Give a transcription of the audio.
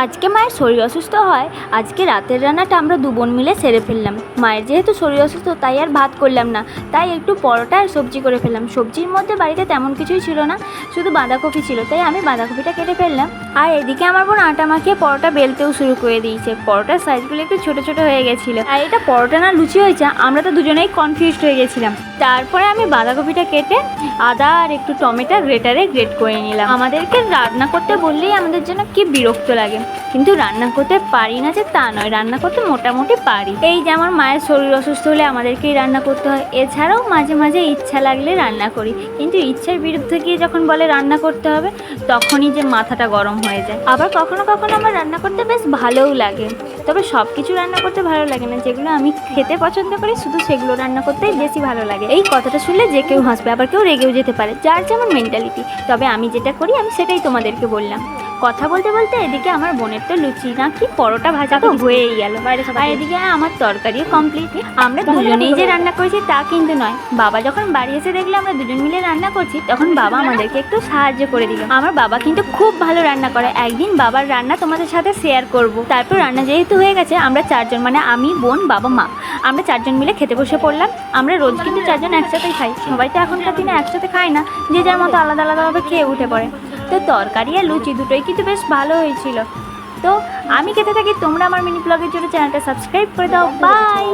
আজকে মায়ের শরীর অসুস্থ হয়, আজকে রাতের রান্নাটা আমরা দু বোন মিলে সেরে ফেললাম। মায়ের যেহেতু শরীর অসুস্থ, তাই আর ভাত করলাম না। তাই একটু পরোটা আর সবজি করে ফেললাম। সবজির মধ্যে বাড়িতে তেমন কিছুই ছিল না, শুধু বাঁধাকপি ছিল। তাই আমি বাঁধাকপিটা কেটে ফেললাম। আর এদিকে আমার বোন আটা মাখিয়ে পরোটা বেলতেও শুরু করে দিয়েছে। পরোটার সাইজগুলো একটু ছোট ছোট হয়ে গেছিল। আর এটা পরোটা না লুচি হয়েছে, আমরা তো দুজনেই কনফিউজড হয়ে গেছিলাম। তারপরে আমি বাঁধাকপিটা কেটে আদা আর একটু টমেটো গ্রেটারে গ্রেট করে নিলাম। আমাদেরকে রান্না করতে বললেই আমাদের জন্য কি বিরক্ত লাগে। কিন্তু রান্না করতে পারি না যে তা নয়, রান্না করতে মোটামুটি পারি। এই যে আমার মায়ের শরীর অসুস্থ হলে আমাদেরকেই রান্না করতে হয়। এছাড়াও মাঝে মাঝে ইচ্ছা লাগলে রান্না করি। কিন্তু ইচ্ছার বিরুদ্ধে গিয়ে যখন বলে রান্না করতে হবে, তখনই যে মাথাটা গরম হয়ে যায়। আবার কখনো কখনো আমার রান্না করতে বেশ ভালোও লাগে। তবে সব কিছু রান্না করতে ভালো লাগে না। যেগুলো আমি খেতে পছন্দ করি, শুধু সেগুলো রান্না করতেই বেশি ভালো লাগে। এই কথাটা শুনলে যে কেউ হাসবে, আবার কেউ রেগেও যেতে পারে। যার যেমন মেন্টালিটি তবে আমি যেটা করি, আমি সেটাই তোমাদেরকে বললাম। কথা বলতে বলতে এদিকে আমার বোনের তো লুচি না কি পরোটা ভাজা তো হয়েই গেল। আর এদিকে আমার তরকারিও কমপ্লিট আমরা দুজনেই যে রান্না করেছি তা কিন্তু নয়। বাবা যখন বাড়ি এসে দেখলে আমরা দুজন মিলে রান্না করছি তখন বাবা আমাদেরকে একটু সাহায্য করে দিল। আমার বাবা কিন্তু খুব ভালো রান্না করে। একদিন বাবার রান্না তোমাদের সাথে শেয়ার করব। তারপর রান্না যেহেতু হয়ে গেছে আমরা চারজন মানে আমি বোন বাবা মা আমরা চারজন মিলে খেতে বসে পড়লাম। আমরা রোজ কিন্তু চারজন একসাথেই খাই। সবাই তো এখনকার দিনে একসাথে খায় না যে যার মতো আলাদা আলাদাভাবে খেয়ে উঠে পড়ে। তো তরকারি আর লুচি দুটোই কিন্তু বেশ ভালো হয়েছিল। তো আমি খেতে থাকি, তোমরা আমার মিনি ব্লগের জন্য চ্যানেলটা সাবস্ক্রাইব করে দাও। বাই!